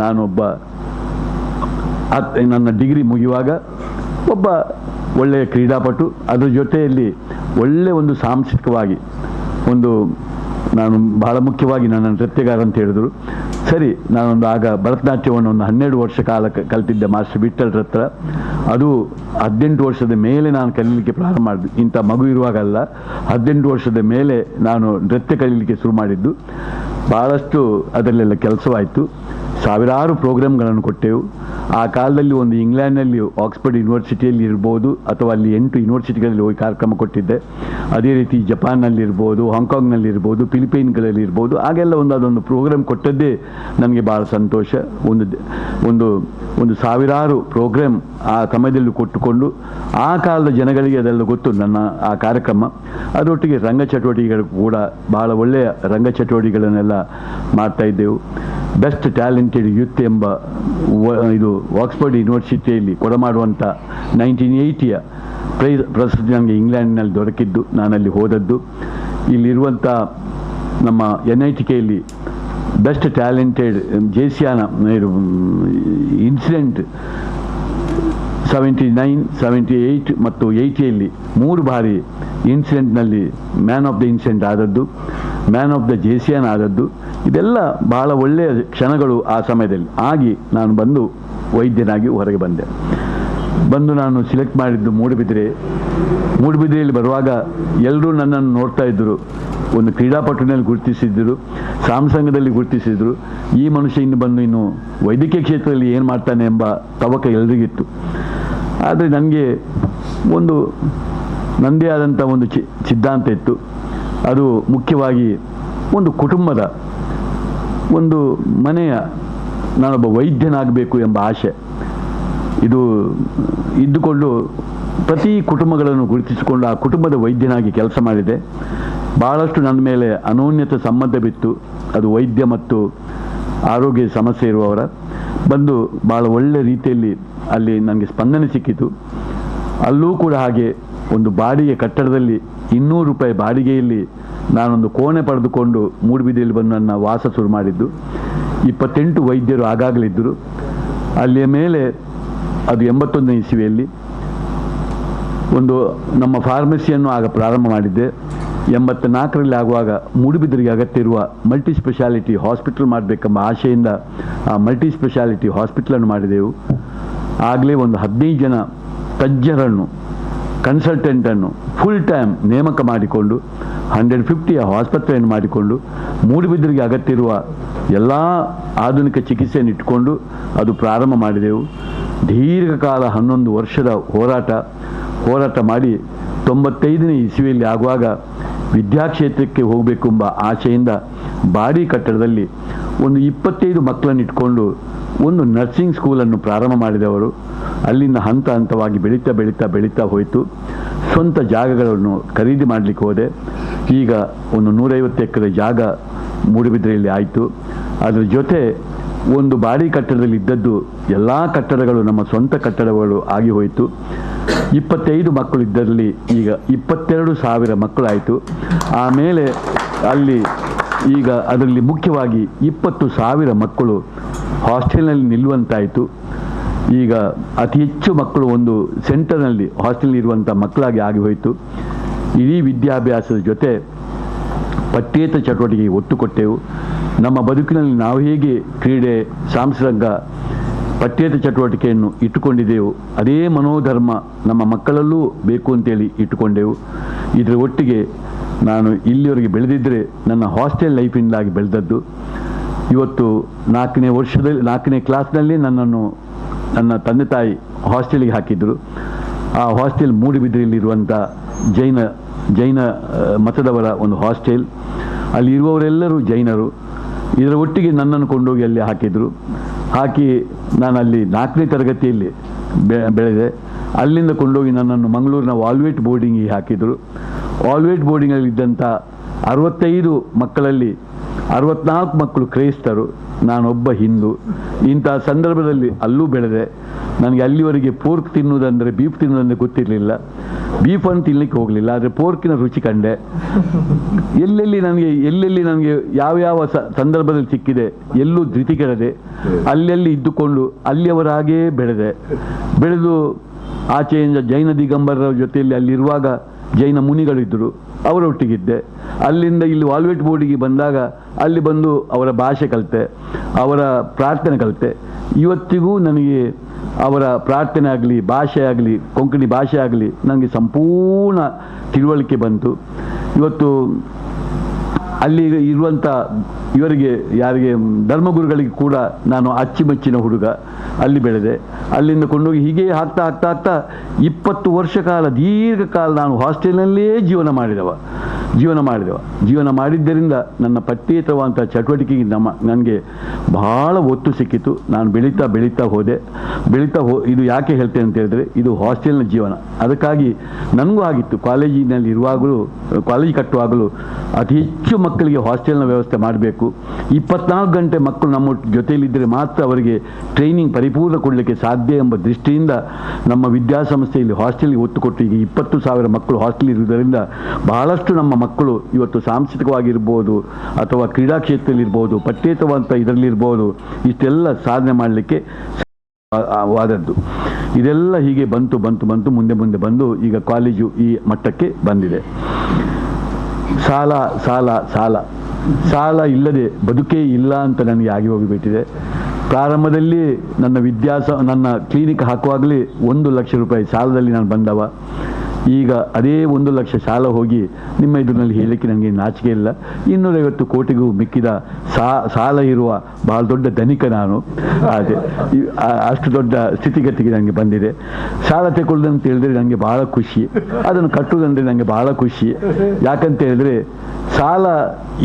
ನಾನೊಬ್ಬ ನನ್ನ ಡಿಗ್ರಿ ಮುಗಿಯುವಾಗ ಒಬ್ಬ ಒಳ್ಳೆಯ ಕ್ರೀಡಾಪಟು. ಅದರ ಜೊತೆಯಲ್ಲಿ ಒಳ್ಳೆಯ ಒಂದು ಸಾಂಸ್ಕೃತಿಕವಾಗಿ ಒಂದು ನಾನು ಬಹಳ ಮುಖ್ಯವಾಗಿ ನನ್ನ ನೃತ್ಯಗಾರ ಅಂತ ಹೇಳಿದರು. ಸರಿ, ನಾನೊಂದು ಆಗ ಭರತನಾಟ್ಯವನ್ನು ಒಂದು ಹನ್ನೆರಡು ವರ್ಷ ಕಾಲ ಕಲಿತಿದ್ದೆ ಮಾಸ್ಟರ್ ವಿಠಲ್ರ ಹತ್ರ. ಅದು ಹದಿನೆಂಟು ವರ್ಷದ ಮೇಲೆ ನಾನು ಕಲೀಲಿಕ್ಕೆ ಪ್ರಾರಂಭ ಮಾಡಿದ್ದು ಇಂಥ ಮಗು ಇರುವಾಗಲ್ಲ, ಹದಿನೆಂಟು ವರ್ಷದ ಮೇಲೆ ನಾನು ನೃತ್ಯ ಕಲೀಲಿಕ್ಕೆ ಶುರು ಮಾಡಿದ್ದು. ಭಾಳಷ್ಟು ಅದರಲ್ಲೆಲ್ಲ ಕೆಲಸವಾಯಿತು. ಸಾವಿರಾರು ಪ್ರೋಗ್ರಾಮ್ಗಳನ್ನು ಕೊಟ್ಟೆವು. ಆ ಕಾಲದಲ್ಲಿ ಒಂದು ಇಂಗ್ಲೆಂಡ್ನಲ್ಲಿ ಆಕ್ಸ್ಫರ್ಡ್ ಯೂನಿವರ್ಸಿಟಿಯಲ್ಲಿ ಇರ್ಬೋದು ಅಥವಾ ಅಲ್ಲಿ ಎಂಟು ಯೂನಿವರ್ಸಿಟಿಗಳಲ್ಲಿ ಹೋಗಿ ಕಾರ್ಯಕ್ರಮ ಕೊಟ್ಟಿದ್ದೆ. ಅದೇ ರೀತಿ ಜಪಾನ್ನಲ್ಲಿರ್ಬೋದು ಹಾಂಕಾಂಗ್ನಲ್ಲಿರ್ಬೋದು ಫಿಲಿಪೈನ್ಗಳಲ್ಲಿರ್ಬೋದು ಹಾಗೆಲ್ಲ ಒಂದು ಅದೊಂದು ಪ್ರೋಗ್ರಾಮ್ ಕೊಟ್ಟದ್ದೇ ನನಗೆ ಭಾಳ ಸಂತೋಷ. ಒಂದು ಒಂದು ಒಂದು ಸಾವಿರಾರು ಪ್ರೋಗ್ರಾಮ್ ಆ ಸಮಯದಲ್ಲಿ ಕೊಟ್ಟುಕೊಂಡು ಆ ಕಾಲದ ಜನಗಳಿಗೆ ಅದೆಲ್ಲ ಗೊತ್ತು ನನ್ನ ಆ ಕಾರ್ಯಕ್ರಮ. ಅದರೊಟ್ಟಿಗೆ ರಂಗ ಚಟುವಟಿಕೆಗಳು ಕೂಡ ಭಾಳ ಒಳ್ಳೆಯ ರಂಗ ಚಟುವಟಿಕೆಗಳನ್ನೆಲ್ಲ ಮಾಡ್ತಾ ಇದ್ದೆವು. ಬೆಸ್ಟ್ ಟ್ಯಾಲೆಂಟೆಡ್ ಯೂತ್ ಎಂಬ ಇದು ಆಕ್ಸ್ಫರ್ಡ್ ಯೂನಿವರ್ಸಿಟಿಯಲ್ಲಿ ಕೊಡಮಾಡುವಂಥ ನೈನ್ಟೀನ್ ಏಯ್ಟಿಯ ಪ್ರೈಸ್ ಪ್ರಶಸ್ತಿ ನನಗೆ ಇಂಗ್ಲೆಂಡ್ನಲ್ಲಿ ದೊರಕಿದ್ದು, ನಾನಲ್ಲಿ ಹೋದದ್ದು. ಇಲ್ಲಿರುವಂಥ ನಮ್ಮ N I T ಕೆಯಲ್ಲಿ best talented JCian incident seventy nine seventy eight ಮತ್ತು ಏಯ್ಟಿಯಲ್ಲಿ ಮೂರು ಬಾರಿ ಇನ್ಸಿಡೆಂಟ್ನಲ್ಲಿ ಮ್ಯಾನ್ ಆಫ್ ದ ಇನ್ಸಿಡೆಂಟ್ ಆದದ್ದು. ಮ್ಯಾನ್ ಆಫ್ ದ ಜೇಸಿಯಾನ್ ಆದದ್ದು. ಇದೆಲ್ಲ ಬಹಳ ಒಳ್ಳೆಯ ಕ್ಷಣಗಳು ಆ ಸಮಯದಲ್ಲಿ. ಆಗಿ ನಾನು ಬಂದು ವೈದ್ಯನಾಗಿ ಹೊರಗೆ ಬಂದೆ. ಬಂದು ನಾನು ಸಿಲೆಕ್ಟ್ ಮಾಡಿದ್ದು ಮೂಡುಬಿದಿರೆ. ಮೂಡುಬಿದಿರೆಯಲ್ಲಿ ಬರುವಾಗ ಎಲ್ಲರೂ ನನ್ನನ್ನು ನೋಡ್ತಾ ಇದ್ದರು. ಒಂದು ಕ್ರೀಡಾಪಟುನಲ್ಲಿ ಗುರುತಿಸಿದ್ದರು. ಸಾಂಸಂಗದಲ್ಲಿ ಗುರುತಿಸಿದ್ರು ಈ ಮನುಷ್ಯ ಇನ್ನು ಬಂದು ಇನ್ನು ವೈದ್ಯಕೀಯ ಕ್ಷೇತ್ರದಲ್ಲಿ ಏನು ಮಾಡ್ತಾನೆ ಎಂಬ ತವಕ ಎಲ್ರಿಗಿತ್ತು. ಆದರೆ ನನಗೆ ಒಂದು ನನ್ನದೇ ಆದಂಥ ಒಂದು ಚಿ, ಸಿದ್ಧಾಂತ ಇತ್ತು. ಅದು ಮುಖ್ಯವಾಗಿ ಒಂದು ಕುಟುಂಬದ ಒಂದು ಮನೆಯ ನಾನೊಬ್ಬ ವೈದ್ಯನಾಗಬೇಕು ಎಂಬ ಆಸೆ ಇದು ಇದ್ದುಕೊಂಡು ಪ್ರತಿ ಕುಟುಂಬಗಳನ್ನು ಗುರುತಿಸಿಕೊಂಡು ಆ ಕುಟುಂಬದ ವೈದ್ಯನಾಗಿ ಕೆಲಸ ಮಾಡಿದೆ. ಭಾಳಷ್ಟು ನನ್ನ ಮೇಲೆ ಅನೋನ್ಯತ ಸಂಬಂಧ ಬಿತ್ತು. ಅದು ವೈದ್ಯ ಮತ್ತು ಆರೋಗ್ಯ ಸಮಸ್ಯೆ ಇರುವವರ. ಬಂದು ಭಾಳ ಒಳ್ಳೆ ರೀತಿಯಲ್ಲಿ ಅಲ್ಲಿ ನನಗೆ ಸ್ಪಂದನೆ ಸಿಕ್ಕಿತು. ಅಲ್ಲೂ ಕೂಡ ಹಾಗೆ ಒಂದು ಬಾಡಿಗೆ ಕಟ್ಟಡದಲ್ಲಿ ಇನ್ನೂರು ರೂಪಾಯಿ ಬಾಡಿಗೆಯಲ್ಲಿ ನಾನೊಂದು ಕೋಣೆ ಪಡೆದುಕೊಂಡು ಮೂಡುಬಿದಿಯಲ್ಲಿ ಬಂದು ನನ್ನ ವಾಸ ಶುರು ಮಾಡಿದ್ದು. ಇಪ್ಪತ್ತೆಂಟು ವೈದ್ಯರು ಆಗಾಗಲಿದ್ದರು ಅಲ್ಲಿಯ ಮೇಲೆ ಅದು ಎಂಬತ್ತೊಂದನೇ ಇಸವಿಯಲ್ಲಿ ಒಂದು ನಮ್ಮ ಫಾರ್ಮಸಿಯನ್ನು ಆಗ ಪ್ರಾರಂಭ ಮಾಡಿದ್ದೆ. ಎಂಬತ್ತ ನಾಲ್ಕರಲ್ಲಿ ಆಗುವಾಗ ಮೂಡುಬಿದಿರಿಗೆ ಅಗತ್ಯ ಇರುವ ಮಲ್ಟಿ ಸ್ಪೆಷಾಲಿಟಿ ಹಾಸ್ಪಿಟಲ್ ಮಾಡಬೇಕೆಂಬ ಆಶೆಯಿಂದ ಆ ಮಲ್ಟಿ ಸ್ಪೆಷಾಲಿಟಿ ಹಾಸ್ಪಿಟಲನ್ನು ಮಾಡಿದೆವು. ಆಗಲೇ ಒಂದು ಹದಿನೈದು ಜನ ತಜ್ಞರನ್ನು, ಕನ್ಸಲ್ಟೆಂಟನ್ನು ಫುಲ್ ಟೈಮ್ ನೇಮಕ ಮಾಡಿಕೊಂಡು ಹಂಡ್ರೆಡ್ ಫಿಫ್ಟಿಯ ಆಸ್ಪತ್ರೆಯನ್ನು ಮಾಡಿಕೊಂಡು ಮೂಡುಬಿದಿರಿಗೆ ಅಗತ್ಯವಿರುವ ಎಲ್ಲ ಆಧುನಿಕ ಚಿಕಿತ್ಸೆಯನ್ನು ಇಟ್ಟುಕೊಂಡು ಅದು ಪ್ರಾರಂಭ ಮಾಡಿದೆವು. ದೀರ್ಘಕಾಲ ಹನ್ನೊಂದು ವರ್ಷದ ಹೋರಾಟ ಹೋರಾಟ ಮಾಡಿ ತೊಂಬತ್ತೈದನೇ ಇಸವಿಯಲ್ಲಿ ಆಗುವಾಗ ವಿದ್ಯಾಕ್ಷೇತ್ರಕ್ಕೆ ಹೋಗಬೇಕೆಂಬ ಆಸೆಯಿಂದ ಬಾಡಿ ಕಟ್ಟಡದಲ್ಲಿ ಒಂದು ಇಪ್ಪತ್ತೈದು ಮಕ್ಕಳನ್ನು ಇಟ್ಕೊಂಡು ಒಂದು ನರ್ಸಿಂಗ್ ಸ್ಕೂಲನ್ನು ಪ್ರಾರಂಭ ಮಾಡಿದವರು. ಅಲ್ಲಿಂದ ಹಂತ ಹಂತವಾಗಿ ಬೆಳೀತಾ ಬೆಳೀತಾ ಬೆಳೀತಾ ಹೋಯಿತು. ಸ್ವಂತ ಜಾಗಗಳನ್ನು ಖರೀದಿ ಮಾಡಲಿಕ್ಕೆ ಹೋದೆ. ಈಗ ಒಂದು ನೂರೈವತ್ತು ಎಕರೆ ಜಾಗ ಮೂಡುಬಿದ್ರೆಯಲ್ಲಿ ಆಯಿತು. ಅದರ ಜೊತೆ ಒಂದು ಬಾಡಿ ಕಟ್ಟಡದಲ್ಲಿ ಇದ್ದದ್ದು ಎಲ್ಲ ಕಟ್ಟಡಗಳು ನಮ್ಮ ಸ್ವಂತ ಕಟ್ಟಡಗಳು ಆಗಿ ಹೋಯಿತು. ಇಪ್ಪತ್ತೈದು ಮಕ್ಕಳು ಇದ್ದರಲ್ಲಿ ಈಗ ಇಪ್ಪತ್ತೆರಡು ಸಾವಿರ ಮಕ್ಕಳಾಯಿತು. ಆಮೇಲೆ ಅಲ್ಲಿ ಈಗ ಅದರಲ್ಲಿ ಮುಖ್ಯವಾಗಿ ಇಪ್ಪತ್ತು ಸಾವಿರ ಮಕ್ಕಳು ಹಾಸ್ಟೆಲ್ನಲ್ಲಿ ನಿಲ್ಲುವಂತಾಯಿತು. ಈಗ ಅತಿ ಹೆಚ್ಚು ಮಕ್ಕಳು ಒಂದು ಸೆಂಟರ್ನಲ್ಲಿ ಹಾಸ್ಟೆಲ್ನಲ್ಲಿ ಇರುವಂಥ ಮಕ್ಕಳಾಗಿ ಆಗಿ ಹೋಯಿತು. ಇಡೀ ವಿದ್ಯಾಭ್ಯಾಸದ ಜೊತೆ ಪಠ್ಯೇತರ ಚಟುವಟಿಕೆಗೆ ಒತ್ತು ಕೊಟ್ಟೆವು. ನಮ್ಮ ಬದುಕಿನಲ್ಲಿ ನಾವು ಹೇಗೆ ಕ್ರೀಡೆ, ಸಾಂಸ್ಕೃತಿಕ ಪಠ್ಯೇತರ ಚಟುವಟಿಕೆಯನ್ನು ಇಟ್ಟುಕೊಂಡಿದ್ದೆವು, ಅದೇ ಮನೋಧರ್ಮ ನಮ್ಮ ಮಕ್ಕಳಲ್ಲೂ ಬೇಕು ಅಂತೇಳಿ ಇಟ್ಟುಕೊಂಡೆವು. ಇದರ ಒಟ್ಟಿಗೆ ನಾನು ಇಲ್ಲಿವರೆಗೆ ಬೆಳೆದಿದ್ದರೆ ನನ್ನ ಹಾಸ್ಟೆಲ್ ಲೈಫಿಂದಾಗಿ ಬೆಳೆದದ್ದು. ಇವತ್ತು ನಾಲ್ಕನೇ ವರ್ಷದಲ್ಲಿ, ನಾಲ್ಕನೇ ಕ್ಲಾಸ್ನಲ್ಲಿ ನನ್ನನ್ನು, ನನ್ನ ತಂದೆ ತಾಯಿ ಹಾಸ್ಟೆಲಿಗೆ ಹಾಕಿದ್ದರು ಆ ಹಾಸ್ಟೆಲ್ ಮೂಡುಬಿದ್ರೆಯಲ್ಲಿರುವಂಥ ಜೈನ ಜೈನ ಮತದವರ ಒಂದು ಹಾಸ್ಟೆಲ್ ಅಲ್ಲಿ ಇರುವವರೆಲ್ಲರೂ ಜೈನರು. ಇದರ ಒಟ್ಟಿಗೆ ನನ್ನನ್ನು ಕೊಂಡೋಗಿ ಅಲ್ಲಿ ಹಾಕಿದರು. ಹಾಕಿ ನಾನು ಅಲ್ಲಿ ನಾಲ್ಕನೇ ತರಗತಿಯಲ್ಲಿ ಬೆಳೆದೆ. ಅಲ್ಲಿಂದ ಕೊಂಡೋಗಿ ನನ್ನನ್ನು ಮಂಗಳೂರಿನ ವಾಲ್ವೇಟ್ ಬೋರ್ಡಿಂಗಿಗೆ ಹಾಕಿದರು. ವಾಲ್ವೇಟ್ ಬೋರ್ಡಿಂಗಲ್ಲಿ ಇದ್ದಂಥ ಅರವತ್ತೈದು ಮಕ್ಕಳಲ್ಲಿ ಅರವತ್ನಾಲ್ಕು ಮಕ್ಕಳು ಕ್ರೈಸ್ತರು, ನಾನೊಬ್ಬ ಹಿಂದೂ. ಇಂಥ ಸಂದರ್ಭದಲ್ಲಿ ಅಲ್ಲೂ ಬೆಳೆದೆ. ನನಗೆ ಅಲ್ಲಿವರೆಗೆ ಪೋರ್ಕ್ ತಿನ್ನುವುದಂದರೆ ಬೀಫ್ ತಿನ್ನುವುದಂದರೆ ಗೊತ್ತಿರಲಿಲ್ಲ. ಬೀಫ್ ಅಂತ ತಿನ್ನಲಿಕ್ಕೆ ಹೋಗಲಿಲ್ಲ, ಆದರೆ ಪೋರ್ಕಿನ ರುಚಿ ಕಂಡೆ. ಎಲ್ಲೆಲ್ಲಿ ನನಗೆ ಎಲ್ಲೆಲ್ಲಿ ನನಗೆ ಯಾವ್ಯಾವ ಸ, ಸಂದರ್ಭದಲ್ಲಿ ಸಿಕ್ಕಿದೆ, ಎಲ್ಲೂ ಧೃತಿ ಕೆಡದೆ ಅಲ್ಲೆಲ್ಲಿ ಇದ್ದುಕೊಂಡು ಅಲ್ಲಿಯವರಾಗೇ ಬೆಳೆದೆ. ಬೆಳೆದು ಆಚೆಯಿಂದ ಜೈನ ದಿಗಂಬರರ ಜೊತೆಯಲ್ಲಿ ಅಲ್ಲಿರುವಾಗ ಜೈನ ಮುನಿಗಳಿದ್ದರು ಅವರೊಟ್ಟಿಗಿದ್ದೆ. ಅಲ್ಲಿಂದ ಇಲ್ಲಿ ವಾಲ್ವೆಟ್ ಬೋರ್ಡಿಗೆ ಬಂದಾಗ ಅಲ್ಲಿ ಬಂದು ಅವರ ಭಾಷೆ ಕಲಿತೆ, ಅವರ ಪ್ರಾರ್ಥನೆ ಕಲಿತೆ. ಇವತ್ತಿಗೂ ನನಗೆ ಅವರ ಪ್ರಾರ್ಥನೆ ಆಗಲಿ, ಭಾಷೆ ಆಗಲಿ, ಕೊಂಕಣಿ ಭಾಷೆ ಆಗಲಿ ನನಗೆ ಸಂಪೂರ್ಣ ತಿಳುವಳಿಕೆ ಬಂತು. ಇವತ್ತು ಅಲ್ಲಿ ಇರುವಂಥ ಇವರಿಗೆ ಯಾರಿಗೆ ಧರ್ಮಗುರುಗಳಿಗೆ ಕೂಡ ನಾನು ಅಚ್ಚಿಮಚ್ಚಿನ ಹುಡುಗ. ಅಲ್ಲಿ ಬೆಳೆದೆ. ಅಲ್ಲಿಂದ ಕೊಂಡೋಗಿ ಹೀಗೆ ಆಗ್ತಾ ಆಗ್ತಾ ಆಗ್ತಾ ಇಪ್ಪತ್ತು ವರ್ಷ ಕಾಲ ದೀರ್ಘಕಾಲ ನಾನು ಹಾಸ್ಟೆಲ್ನಲ್ಲೇ ಜೀವನ ಮಾಡಿದವ. ಜೀವನ ಮಾಡಿದೆವು. ಜೀವನ ಮಾಡಿದ್ದರಿಂದ ನನ್ನ ಪಠ್ಯೇತರವಂಥ ಚಟುವಟಿಕೆಗೆ ನಮ್ಮ, ನನಗೆ ಬಹಳ ಒತ್ತು ಸಿಕ್ಕಿತು ನಾನು ಬೆಳೀತಾ ಬೆಳೀತಾ ಹೋದೆ. ಬೆಳೀತಾ ಹೋ, ಇದು ಯಾಕೆ ಹೇಳ್ತೇನೆ ಅಂತ ಹೇಳಿದ್ರೆ, ಇದು ಹಾಸ್ಟೆಲ್ನ ಜೀವನ. ಅದಕ್ಕಾಗಿ ನನಗೂ ಆಗಿತ್ತು. ಕಾಲೇಜಿನಲ್ಲಿ ಇರುವಾಗಲೂ, ಕಾಲೇಜ್ ಕಟ್ಟುವಾಗಲೂ ಅತಿ ಹೆಚ್ಚು ಮಕ್ಕಳಿಗೆ ಹಾಸ್ಟೆಲ್ನ ವ್ಯವಸ್ಥೆ ಮಾಡಬೇಕು. ಇಪ್ಪತ್ನಾಲ್ಕು ಗಂಟೆ ಮಕ್ಕಳು ನಮ್ಮ ಜೊತೆಯಲ್ಲಿದ್ದರೆ ಮಾತ್ರ ಅವರಿಗೆ ಟ್ರೈನಿಂಗ್ ಪರಿಪೂರ್ಣ ಕೊಡಲಿಕ್ಕೆ ಸಾಧ್ಯ ಎಂಬ ದೃಷ್ಟಿಯಿಂದ ನಮ್ಮ ವಿದ್ಯಾಸಂಸ್ಥೆಯಲ್ಲಿ ಹಾಸ್ಟೆಲ್ಗೆ ಒತ್ತು ಕೊಟ್ಟು ಈಗ ಇಪ್ಪತ್ತು ಸಾವಿರ ಮಕ್ಕಳು ಹಾಸ್ಟೆಲ್ ಇರುವುದರಿಂದ ಬಹಳಷ್ಟು ನಮ್ಮ ಮಕ್ಕಳು ಇವತ್ತು ಸಾಂಸ್ಕೃತಿಕವಾಗಿರ್ಬೋದು ಅಥವಾ ಕ್ರೀಡಾ ಕ್ಷೇತ್ರದಲ್ಲಿರ್ಬೋದು, ಪಠ್ಯೇತವಂತ ಇದರಲ್ಲಿರ್ಬೋದು, ಇಷ್ಟೆಲ್ಲ ಸಾಧನೆ ಮಾಡಲಿಕ್ಕೆ ವಾದದ್ದು. ಇದೆಲ್ಲ ಹೀಗೆ ಬಂತು ಬಂತು ಬಂತು, ಮುಂದೆ ಮುಂದೆ ಬಂದು ಈಗ ಕಾಲೇಜು ಈ ಮಟ್ಟಕ್ಕೆ ಬಂದಿದೆ. ಸಾಲ ಸಾಲ ಸಾಲ. ಸಾಲ ಇಲ್ಲದೆ ಬದುಕೇ ಇಲ್ಲ ಅಂತ ನನಗೆ ಆಗಿ ಹೋಗಿಬಿಟ್ಟಿದೆ. ಪ್ರಾರಂಭದಲ್ಲಿ ನನ್ನ ವಿದ್ಯಾಸ, ನನ್ನ ಕ್ಲಿನಿಕ್ ಹಾಕುವಾಗಲೇ ಒಂದು ಲಕ್ಷ ರೂಪಾಯಿ ಸಾಲದಲ್ಲಿ ನಾನು ಬಂದವ. ಈಗ ಅದೇ ಒಂದು ಲಕ್ಷ ಸಾಲ ಹೋಗಿ ನಿಮ್ಮ ಇದರಲ್ಲಿ ಹೇಳಲಿಕ್ಕೆ ನನಗೆ ನಾಚಿಕೆ ಇಲ್ಲ. ಇನ್ನೂರೈವತ್ತು ಕೋಟಿಗೂ ಮಿಕ್ಕಿದ ಸಾಲ ಇರುವ ಬಹಳ ದೊಡ್ಡ ಧನಿಕ ನಾನು. ಅದೇ ಅಷ್ಟು ದೊಡ್ಡ ಸ್ಥಿತಿಗತಿಗೆ ನನಗೆ ಬಂದಿದೆ. ಸಾಲ ತೆಗೊಳ್ಳೋದಂತ ಹೇಳಿದ್ರೆ ನನಗೆ ಭಾಳ ಖುಷಿ. ಅದನ್ನು ಕಟ್ಟುವುದಂದರೆ ನನಗೆ ಭಾಳ ಖುಷಿ. ಯಾಕಂತ ಹೇಳಿದ್ರೆ ಸಾಲ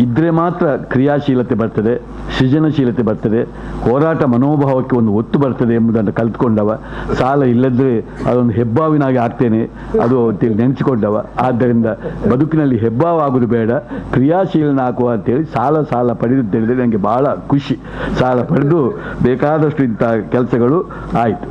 ಇದ್ರೆ ಮಾತ್ರ ಕ್ರಿಯಾಶೀಲತೆ ಬರ್ತದೆ, ಸೃಜನಶೀಲತೆ ಬರ್ತದೆ, ಹೋರಾಟ ಮನೋಭಾವಕ್ಕೆ ಒಂದು ಒತ್ತು ಬರ್ತದೆ ಎಂಬುದನ್ನು ಕಲ್ತ್ಕೊಂಡವ. ಸಾಲ ಇಲ್ಲದ್ರೆ ಅದೊಂದು ಹೆಬ್ಬಾವಿನಾಗಿ ಆಗ್ತೇನೆ, ಅದು ಅಂತೇಳಿ ನೆನೆಸಿಕೊಂಡವ. ಆದ್ದರಿಂದ ಬದುಕಿನಲ್ಲಿ ಆಗೋದು ಬೇಡ, ಕ್ರಿಯಾಶೀಲನಾಗುವ ಅಂತೇಳಿ ಸಾಲ ಸಾಲ ಪಡೆದು ಅಂತ ಹೇಳಿದ್ರೆ ನನಗೆ ಬಹಳ ಖುಷಿ. ಸಾಲ ಪಡೆದು ಬೇಕಾದಷ್ಟು ಇಂಥ ಕೆಲಸಗಳು ಆಯಿತು.